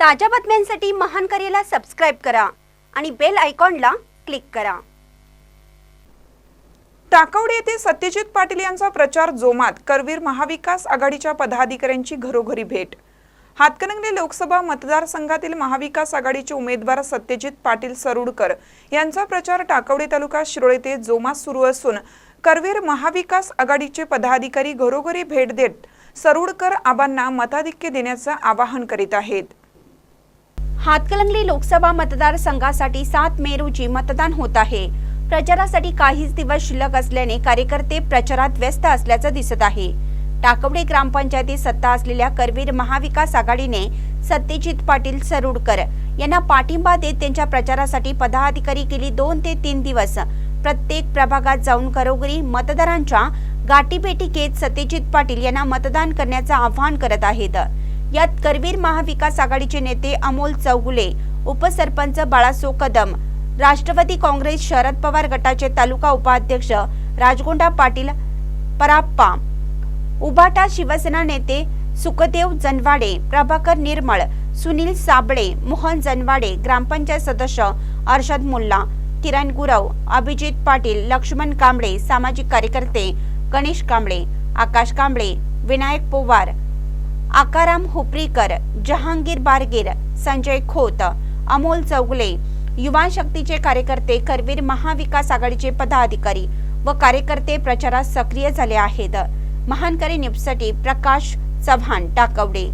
ताज्या बातम्यांसाठी महान करेला सबस्क्राईब करा आणि बेल आयकॉनला क्लिक करा. टाकवडे येथे सत्यजित पाटील यांचा प्रचार जोमात. करवीर महाविकास आघाडीच्या पदाधिकाऱ्यांची घरोघरी भेट. हातकणंगले लोकसभा मतदारसंघातील महाविकास आघाडीचे उमेदवार सत्यजित पाटील सरुडकर यांचा प्रचार टाकवडे तालुका शिरोळ येथे जोमात सुरू असून करवीर महाविकास आघाडीचे पदाधिकारी घरोघरी भेट देत सरुडकर आबांना मताधिक्य देण्याचं आवाहन करीत आहेत. हातकलंगली लोकसभा मतदारसंघासाठी सात मे रोजी मतदान होत आहे. प्रचारासाठी काहीच दिवस शिल्लक असल्याने कार्यकर्ते प्रचारात व्यस्त असल्याचं दिसत आहे. टाकवडे ग्रामपंचायतीत सत्ता असलेल्या करवीर महाविकास आघाडीने सत्यजित पाटील सरुडकर यांना पाठिंबा देत त्यांच्या प्रचारासाठी पदाधिकारी गेली दोन ते तीन दिवस. प्रत्येक प्रभागात जाऊन घरोघरी मतदारांच्या गाठीभेटी घेत सत्यजित पाटील यांना मतदान करण्याचं आवाहन करत आहेत. यात करवीर महाविकास आघाडीचे नेते अमोल चौगुले उपसरपंच बाळासो कदम राष्ट्रवादी काँग्रेस शरद पवार गटाचे तालुका उपाध्यक्ष राजगोंडा पाटील पराप्पा उभाटा शिवसेना नेते सुखदेव जनवाडे प्रभाकर निर्मळ सुनील साबळे मोहन जनवाडे ग्रामपंचायत सदस्य अर्षद मुल्ला किरण गुरव अभिजित पाटील लक्ष्मण कांबळे सामाजिक कार्यकर्ते गणेश कांबळे आकाश कांबळे विनायक पोवार आकाराम हुपरीकर जहांगीर बारगीर संजय खोत अमोल चौगले युवा शक्तीचे कार्यकर्ते करवीर महाविकास आघाडीचे पदाधिकारी व कार्यकर्ते प्रचारात सक्रिय झाले आहेत. महानकरी न्यूजसाठी प्रकाश चव्हाण टाकवडे.